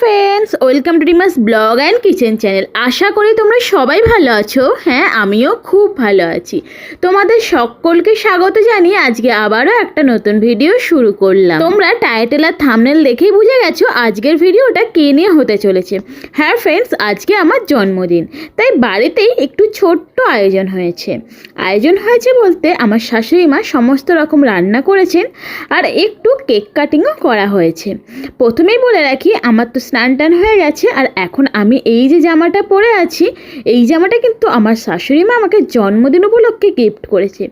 Friends welcome to Dima's blog and kitchen channel আশা করি তোমরা সবাই ভালো আছো। হ্যাঁ আমিও খুব ভালো আছি। তোমাদের সকলকে স্বাগত জানিয়ে আজকে আবারও একটা নতুন ভিডিও শুরু করলাম। তোমরা টাইটেল আর থামনেল দেখেই বুঝে গেছো আজকের ভিডিওটা কে নিয়ে হতে চলেছে। হ্যাঁ ফ্রেন্ডস আজকে আমার জন্মদিন। তাই বাড়িতেই একটু ছোট্ট আয়োজন হয়েছে। আয়োজন হয়েছে বলতে আমার শাশুড়ি মা সমস্ত রকম রান্না করেছেন আর একটু কেক কাটিংও করা হয়েছে। প্রথমেই বলে রাখি, আমার তো স্নান টান হয়ে গেছে আর এখন আমি এই যে জামাটা পরে আছি, এই জামাটা কিন্তু আমার শাশুড়ি মা আমাকে জন্মদিন উপলক্ষে গিফট করেছে।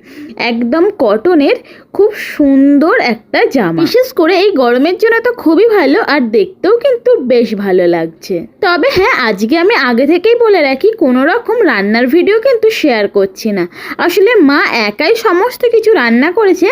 একদম কটনের খুব সুন্দর একটা জামা। বিশেষ করে এই গরমের জন্য তো খুবই ভালো আর দেখতেও কিন্তু বেশ ভালো লাগছে। তবে হ্যাঁ আজকে আমি আগে থেকেই বলে রাখি, কোনো রকম রান্নার ভিডিও কিন্তু শেয়ার করছি না। আসলে মা একাই সমস্ত কিছু রান্না করেছে,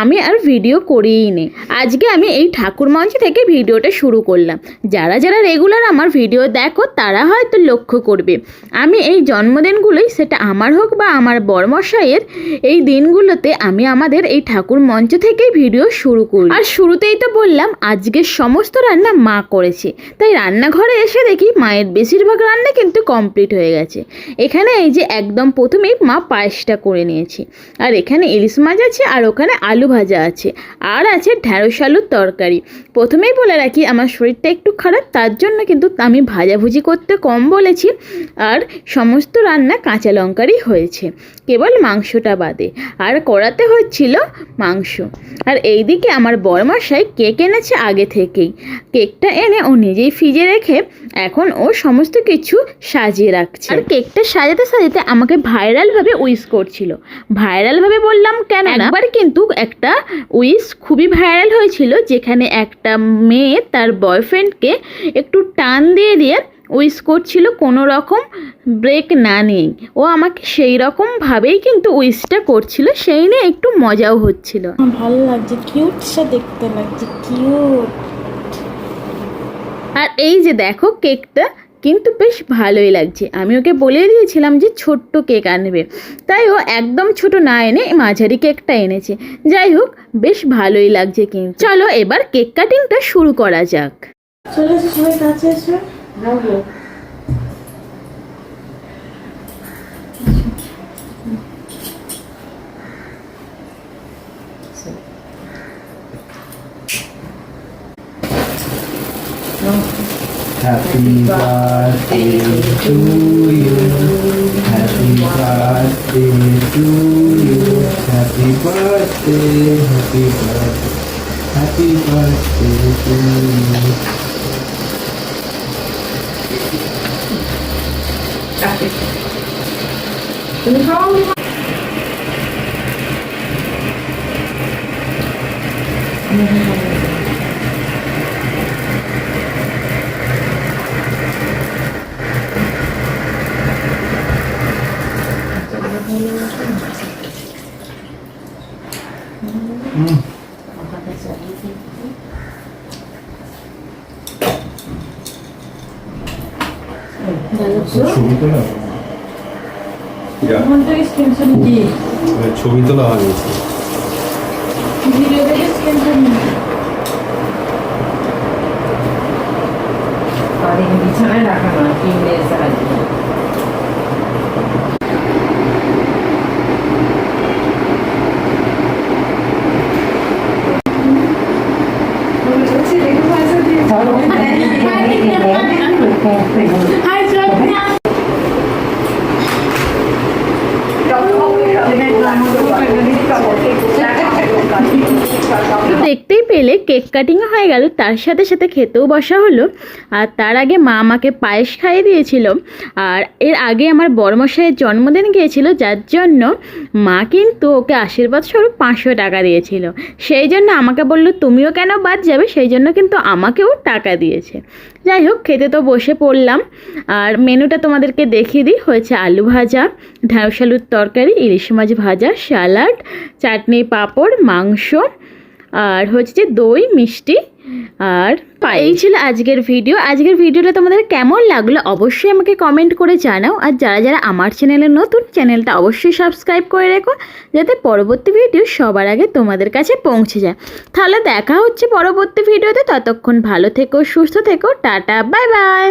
আমি আর ভিডিও করিই নি। আজকে আমি এই ঠাকুর মঞ্চ থেকে ভিডিওটা শুরু করলাম। যারা যারা রেগুলার আমার ভিডিও দেখো, তারা হয়তো লক্ষ্য করবে। আমি এই জন্মদিনগুলোই, সেটা আমার হোক বা আমার বরমশাইয়ের, এই দিনগুলোতে আমি আমাদের এই ঠাকুর মঞ্চ থেকেই ভিডিও শুরু করি। আর শুরুতেই তো বললাম আজকের সমস্ত রান্না মা করেছে। তাই রান্নাঘরে এসে দেখি মায়ের বেশিরভাগ রান্না কিন্তু কমপ্লিট হয়ে গেছে। এখানে এই যে একদম প্রথমেই মা পায়েসটা করে নিয়েছে। আর এখানে ইলিশ মাছ আছে আর ওখানে আলু ভাজা আছে। আর আছে ঢ্যাঁড়স আলুর তরকারি। প্রথমেই বলে রাখি, আমার শরীরটা একটু খারাপ, তার জন্য কিন্তু আমি ভাজাভুজি করতে কম বলেছি। আর সমস্ত রান্না কাঁচা লঙ্কারই হয়েছে, কেবল মাংসটা বাদে। আর করাতে হচ্ছিল মাংস। আর এইদিকে আমার বরমশাই কেক এনেছে আগে থেকেই। কেকটা এনে ও নিজেই ফ্রিজে রেখে এখন ও সমস্ত কিছু সাজিয়ে রাখছে। আর কেকটা সাজাতে সাজাতে আমাকে ভাইরালভাবে উইস করছিল। ভাইরালভাবে বললাম কেন না? একবার কিন্তু একটা উইস খুবই ভাইরাল হয়েছিল যেখানে একটা মেয়ে তার বয়ফ্রেন্ডকে একটু টান দিয়ে দিয়ে উইস করছিল কোনো রকম ব্রেক না নিয়েই। ও আমাকে সেই রকমভাবেই কিন্তু উইশটা করছিল সেই নিয়ে একটু মজাও হচ্ছিল। আমার ভালো লাগছে কিউট সে দেখতে লাগছে কিউট আর এই যে দেখো কেকটা কিন্তু বেশ ভালোই লাগছে। আমি ওকে বলে দিয়েছিলাম যে ছোট্ট কেক আনবে। তাই ও একদম ছোট না এনে মাঝারি কেকটা এনেছে। যাই হোক বেশ ভালোই লাগছে কিন্তু। চলো এবার কেক কাটিংটা শুরু করা যাক। চলে কাছে এসো। Happy birthday to you. Happy birthday to you. Happy birthday, happy birthday, happy birthday to you. ছবি তোলা ফোন থেকে স্ক্রিনশট ছবি তোলা হয়ে গেছে বিছানায় রাখা নয় টিনের Venga. পেলে কেক কাটিংও হয়ে গেল। তার সাথে সাথে খেতেও বসা হলো। আর তার আগে মা আমাকে পায়েস খাইয়ে দিয়েছিল। আর এর আগে আমার বড়মশাইয়ের জন্মদিন গিয়েছিল, যার জন্য মা কিন্তু ওকে আশীর্বাদ স্বরূপ পাঁচশো টাকা দিয়েছিল। সেই জন্য আমাকে বলল, তুমিও কেন বাদ যাবে? সেই জন্য কিন্তু আমাকেও টাকা দিয়েছে। যাই হোক, খেতে তো বসে পড়লাম। আর মেনুটা তোমাদেরকে দেখিয়ে দিই। হয়েছে আলু ভাজা ঢ্যাঁড়স আলুর তরকারি, ইলিশ মাছ ভাজা, স্যালাড, চাটনি পাঁপড়, মাংস আর হচ্ছে যে দই, মিষ্টি আর এই ছিল আজকের ভিডিও। আজকের ভিডিওটা তোমাদের কেমন লাগল অবশ্যই আমাকে কমেন্ট করে জানাও। আর যারা যারা আমার চ্যানেলে নতুন চ্যানেলটা অবশ্যই সাবস্ক্রাইব করে রেখো, যাতে পরবর্তী ভিডিও সবার আগে তোমাদের কাছে পৌঁছে যায়। তাহলে দেখা হচ্ছে পরবর্তী ভিডিওতে ততক্ষণ ভালো থেকো, সুস্থ থেকো। Tata bye bye